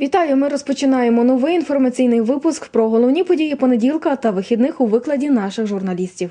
Вітаю! Ми розпочинаємо новий інформаційний випуск про головні події понеділка та вихідних у викладі наших журналістів.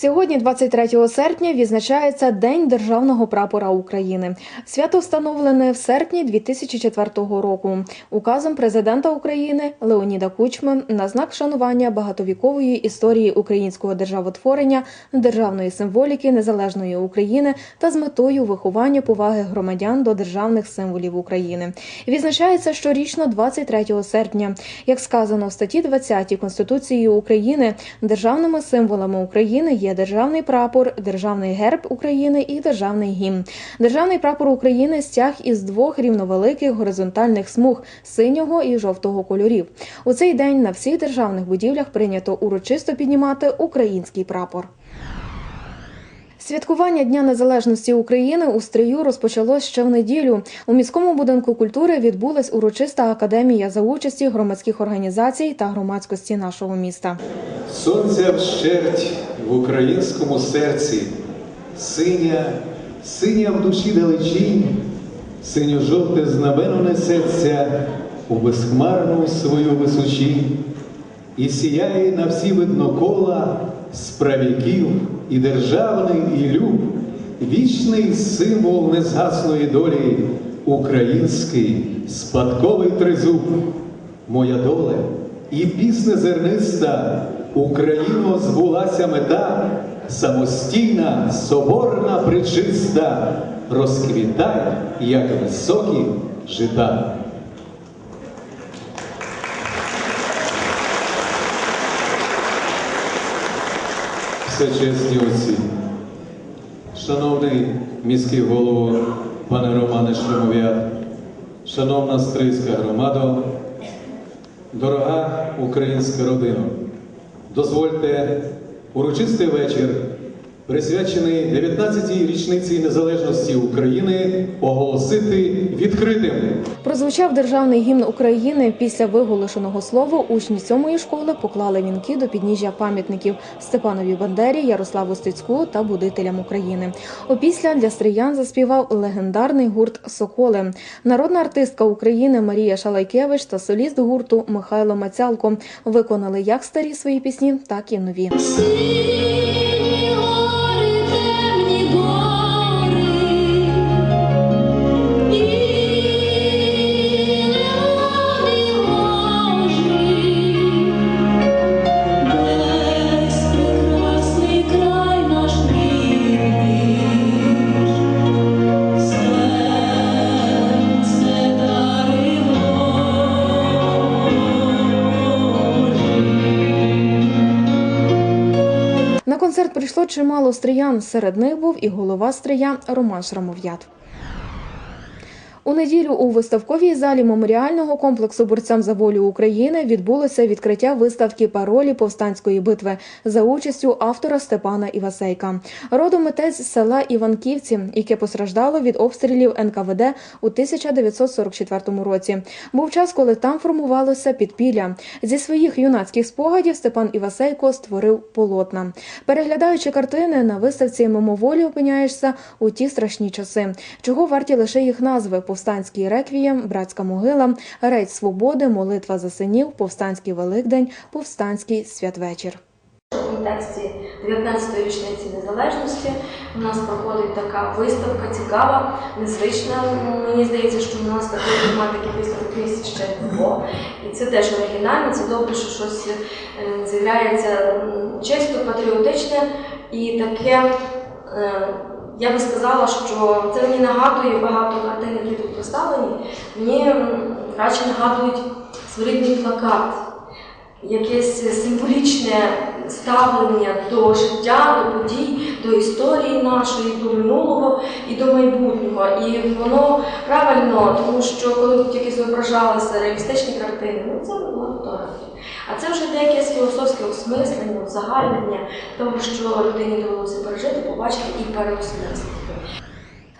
Сьогодні, 23 серпня, відзначається День державного прапора України. Свято встановлене в серпні 2004 року указом президента України Леоніда Кучми на знак шанування багатовікової історії українського державотворення, державної символіки незалежної України та з метою виховання поваги громадян до державних символів України. Відзначається щорічно 23 серпня. Як сказано в статті 20 Конституції України, державними символами України є державний прапор, державний герб України і державний гімн. Державний прапор України стяг із двох рівновеликих горизонтальних смуг синього і жовтого кольорів. У цей день на всіх державних будівлях прийнято урочисто піднімати український прапор. Святкування Дня Незалежності України у Стрию розпочалось ще в неділю. У міському будинку культури відбулась урочиста академія за участі громадських організацій та громадськості нашого міста. Сонця вщерть в українському серці, синя, синя в душі далечінь, синьо-жовте знамено несеться у безхмарну свою височінь, і сіяє на всі виднокола справіків і державний, і люб, вічний символ незгасної долі, український спадковий тризуб. Моя доле і пісне зерниста, Україно збулася мета, самостійна, соборна, причиста, розквітай, як високі жита. Всечесні отці, шановний міський голово, пане Романе Шлемов'ят, шановна стрийська громада, Дорога українська родина, дозвольте урочистий вечір, присвячений 19-й річниці незалежності України, оголосити відкритим. Прозвучав державний гімн України. Після виголошеного слова учні сьомої школи поклали вінки до підніжжя пам'ятників Степанові Бандері, Ярославу Стецьку та будителям України. Опісля для стриян заспівав легендарний гурт Соколи. Народна артистка України Марія Шалайкевич та соліст гурту Михайло Мацялко виконали як старі свої пісні, так і нові. Чимало стріян. Серед них був і голова стрія Роман Шрамов'ят. У неділю у виставковій залі меморіального комплексу борцям за волю України відбулося відкриття виставки паролі повстанської битви за участю автора Степана Івасейка. Родом митець села Іванківці, яке постраждало від обстрілів НКВД у 1944 році. Був час, коли там формувалося підпілля. Зі своїх юнацьких спогадів Степан Івасейко створив полотна. Переглядаючи картини на виставці мимоволі опиняєшся у ті страшні часи, чого варті лише їх назви: повстанський реквієм, братська могила, рейд свободи, молитва за синів, повстанський великдень, повстанський святвечір. В контексті 19-ї річниці незалежності у нас проходить така виставка цікава, незвична. Мені здається, що у нас такої тематики виставок в місті ще не було. І це теж оригінально, це добре, що щось е, з'являється чисто патріотичне і таке. Я би сказала, що це мені нагадує багато картин, які тут поставлені. Мені радше нагадують своєрідний плакат якесь символічне ставлення до життя, до подій, до історії нашої, до минулого і до майбутнього. І воно правильно, тому що коли тут якісь зображалися реалістичні картини, ну це була фотографія. А це вже деяке філософське осмислення, узагальнення того, що людині довелося пережити, побачити і переосмислити.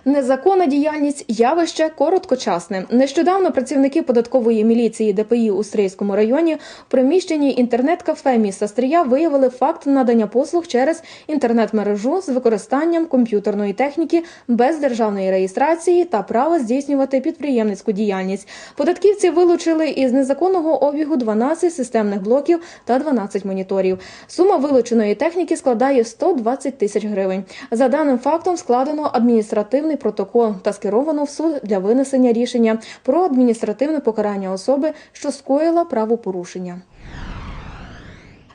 Незаконна діяльність явище короткочасне. Нещодавно працівники податкової міліції ДПІ у Стрийському районі в приміщенні інтернет-кафе міста Стрия виявили факт надання послуг через інтернет-мережу з використанням комп'ютерної техніки без державної реєстрації та права здійснювати підприємницьку діяльність. Податківці вилучили із незаконного обігу 12 системних блоків та 12 моніторів. Сума вилученої техніки складає 120 тисяч гривень. За даним фактом складено адміністративний протокол та скеровано в суд для винесення рішення про адміністративне покарання особи, що скоїла правопорушення.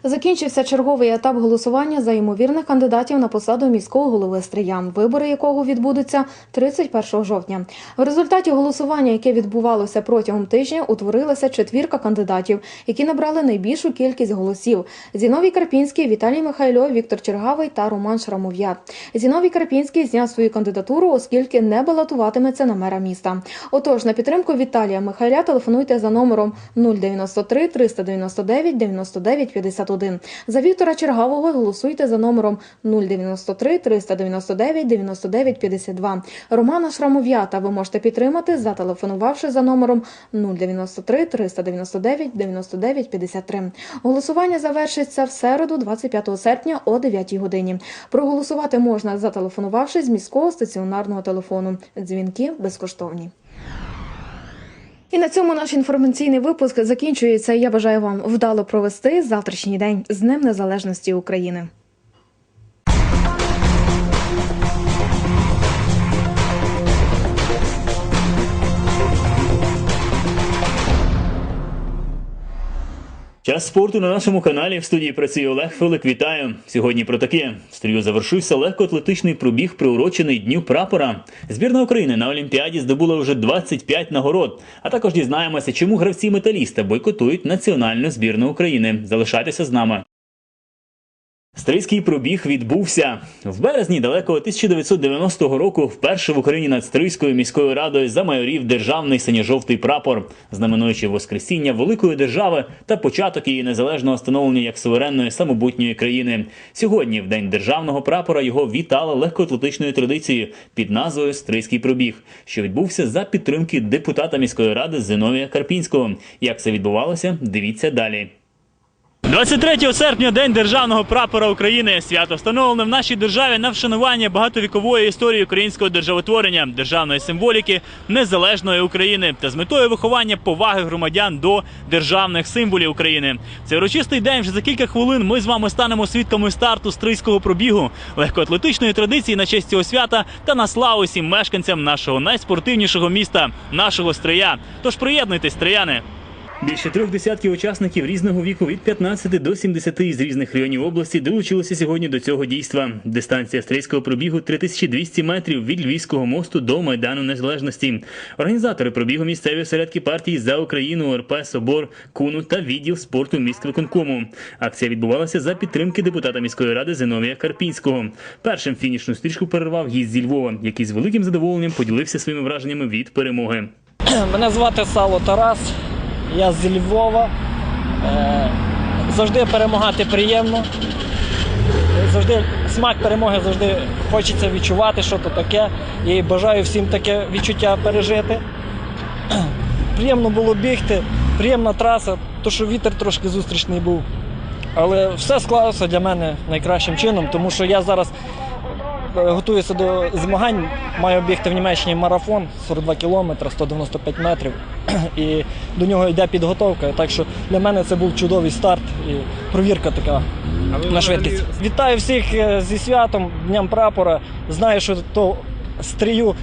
Закінчився черговий етап голосування за ймовірних кандидатів на посаду міського голови Стриян, вибори якого відбудуться 31 жовтня. В результаті голосування, яке відбувалося протягом тижня, утворилася четвірка кандидатів, які набрали найбільшу кількість голосів: Зіновій Карпінський, Віталій Михайло, Віктор Чергавий та Роман Шрамов'ят. Зіновій Карпінський зняв свою кандидатуру, оскільки не балотуватиметься на мера міста. Отож, на підтримку Віталія Михайля телефонуйте за номером 093 399 99 51. За Віктора Чергавого голосуйте за номером 093 399 99 52. Романа Шрамов'ята ви можете підтримати, зателефонувавши за номером 093 399 99 53. Голосування завершиться в середу, 25 серпня о 9 годині. Проголосувати можна, зателефонувавши з міського стаціонарного телефону. Дзвінки безкоштовні. І на цьому наш інформаційний випуск закінчується. Я бажаю вам вдало провести завтрашній день з Днем Незалежності України. Час спорту на нашому каналі в студії працює Олег Филик. Вітаю сьогодні про таке. Стрію завершився легкоатлетичний пробіг, приурочений дню прапора. Збірна України на Олімпіаді здобула вже 25 нагород. А також дізнаємося, чому гравці металіста бойкотують національну збірну України. Залишайтеся з нами. Стрийський пробіг відбувся в березні далекого 1990 року. Вперше в Україні над Стрийською міською радою замайорів державний синьо-жовтий прапор, знаменуючи воскресіння великої держави та початок її незалежного становлення як суверенної самобутньої країни. Сьогодні, в день державного прапора, його вітали легкоатлетичною традицією під назвою Стрийський пробіг, що відбувся за підтримки депутата міської ради Зиновія Карпінського. Як це відбувалося, дивіться далі. 23 серпня День державного прапора України. Свято встановлене в нашій державі на вшанування багатовікової історії українського державотворення, державної символіки незалежної України та з метою виховання поваги громадян до державних символів України. Цей урочистий день вже за кілька хвилин ми з вами станемо свідками старту стрийського пробігу, легкоатлетичної традиції на честь цього свята та на славу всім мешканцям нашого найспортивнішого міста, нашого стрия. Тож приєднуйтесь, стрияни! Більше трьох десятків учасників різного віку від 15 до 70 із різних районів області долучилися сьогодні до цього дійства. Дистанція стрийського пробігу 3200 метрів від Львівського мосту до Майдану Незалежності. Організатори пробігу місцеві осередки партії за Україну, РП, Собор, Куну та відділ спорту міськвиконкому. Акція відбувалася за підтримки депутата міської ради Зиновія Карпінського. Першим фінішну стрічку перервав гість зі Львова, який з великим задоволенням поділився своїми враженнями від перемоги. Мене звати Сало Тарас, я зі Львова. Е, Завжди перемагати приємно. Завжди смак перемоги завжди хочеться відчувати, що то таке. І бажаю всім таке відчуття пережити. Приємно було бігти, приємна траса, то що вітер трошки зустрічний був. Але все склалося для мене найкращим чином, тому що я зараз готуюся до змагань, маю бігти в Німеччині марафон 42 кілометри, 195 метрів. І до нього йде підготовка. Так що для мене це був чудовий старт і провірка така на швидкість. Вітаю всіх е, зі святом, Днем прапора. Знаю, що то стрію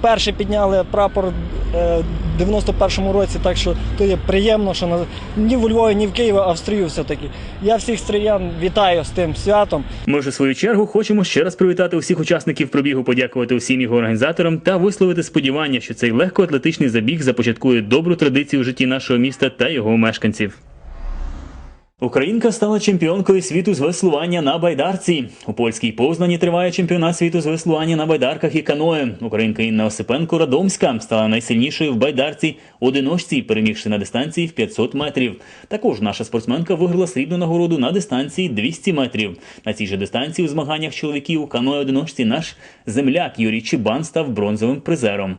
вперше підняли прапор е, в 91-му році, так що то є приємно, що на, ні в Львові, ні в Києві, а в стрію все-таки. Я всіх стріян вітаю з тим святом. Ми ж у свою чергу хочемо ще раз привітати усіх учасників пробігу, подякувати усім його організаторам та висловити сподівання, що цей легкоатлетичний забіг започаткує добру традицію в житті нашого міста та його мешканців. Українка стала чемпіонкою світу з веслування на байдарці. У польській Познані триває чемпіонат світу з веслування на байдарках і каное. Українка Інна Осипенко Радомська стала найсильнішою в байдарці одиночці, перемігши на дистанції в 500 метрів. Також наша спортсменка виграла срібну нагороду на дистанції 200 метрів. На цій же дистанції у змаганнях чоловіків у каное одиночці наш земляк Юрій Чібан став бронзовим призером.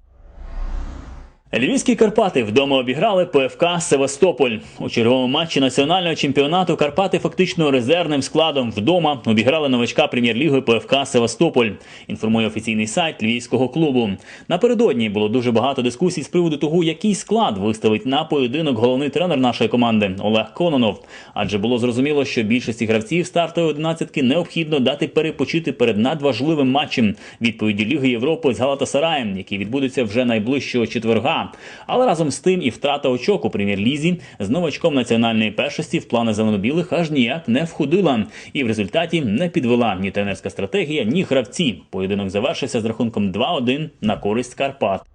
Львівські Карпати вдома обіграли ПФК Севастополь. У черговому матчі національного чемпіонату Карпати фактично резервним складом вдома обіграли новачка прем'єр-ліги ПФК Севастополь. Інформує офіційний сайт львівського клубу. Напередодні було дуже багато дискусій з приводу того, який склад виставить на поєдинок головний тренер нашої команди Олег Кононов. Адже було зрозуміло, що більшості гравців стартової одинадцятки необхідно дати перепочити перед надважливим матчем відповіді Ліги Європи з Галатасараєм, який відбудеться вже найближчого четверга. Але разом з тим і втрата очок у прем'єр-лізі з новачком національної першості в плани зеленобілих аж ніяк не входила, і в результаті не підвела ні тренерська стратегія, ні гравці. Поєдинок завершився з рахунком 2-1 на користь Карпат.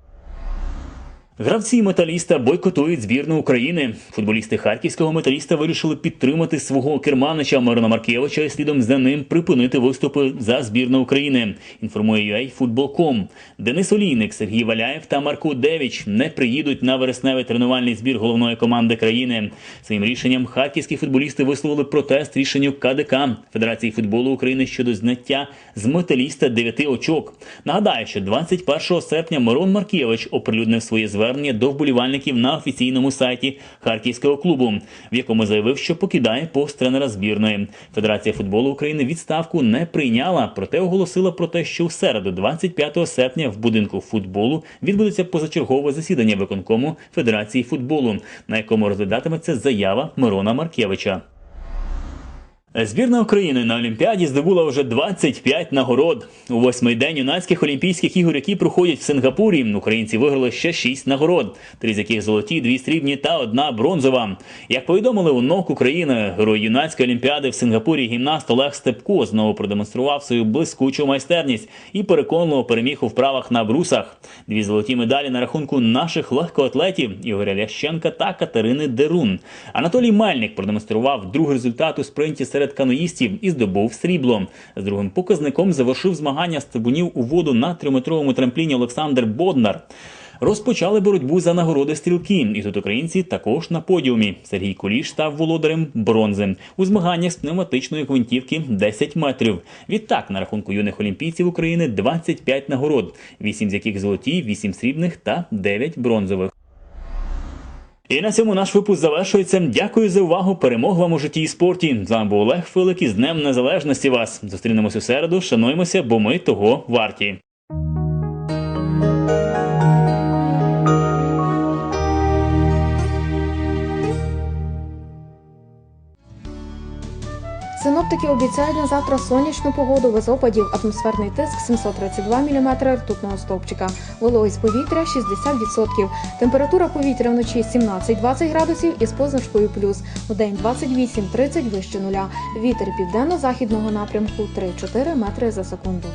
Гравці металіста бойкотують збірну України. Футболісти харківського металіста вирішили підтримати свого керманича Мирона Маркевича і слідом за ним припинити виступи за збірну України. Інформує UA Денис Олійник, Сергій Валяєв та Марко Девіч не приїдуть на вересневий тренувальний збір головної команди країни. Своїм рішенням харківські футболісти висловили протест рішенню КДК Федерації футболу України щодо зняття з металіста 9 очок. Нагадаю, що 21 серпня Мирон Маркевич оприлюднив своє звернення до вболівальників на офіційному сайті харківського клубу, в якому заявив, що покидає пост тренера збірної. Федерація футболу України відставку не прийняла, проте оголосила про те, що в середу, 25 серпня, в будинку футболу відбудеться позачергове засідання виконкому Федерації футболу, на якому розглядатиметься заява Мирона Маркевича. Збірна України на Олімпіаді здобула вже 25 нагород. У восьмий день юнацьких олімпійських ігор, які проходять в Сингапурі, українці виграли ще 6 нагород, три з яких золоті, дві срібні та одна бронзова. Як повідомили у НОК України, герой юнацької олімпіади в Сингапурі гімнаст Олег Степко знову продемонстрував свою блискучу майстерність і переконливо переміг у вправах на брусах. Дві золоті медалі на рахунку наших легкоатлетів Ігоря Лященка та Катерини Дерун. Анатолій Мельник продемонстрував другий результат у спринті серед каноїстів і здобув срібло. З другим показником завершив змагання з трибунів у воду на трьометровому трампліні Олександр Боднар. Розпочали боротьбу за нагороди стрілки, і тут українці також на подіумі. Сергій Куліш став володарем бронзи у змаганнях з пневматичної гвинтівки 10 метрів. Відтак на рахунку юних олімпійців України 25 нагород, 8 з яких золоті, 8 срібних та 9 бронзових. І на цьому наш випуск завершується. Дякую за увагу. Перемог вам у житті і спорті. З вами був Олег Филик із Днем Незалежності вас. Зустрінемось у середу. Шануємося, бо ми того варті. Синоптики обіцяють на завтра сонячну погоду без опадів, атмосферний тиск 732 мм ртутного стовпчика, вологість повітря 60%, температура повітря вночі 17-20 градусів із позначкою плюс, у день 28-30 вище нуля, вітер південно-західного напрямку 3-4 метри за секунду.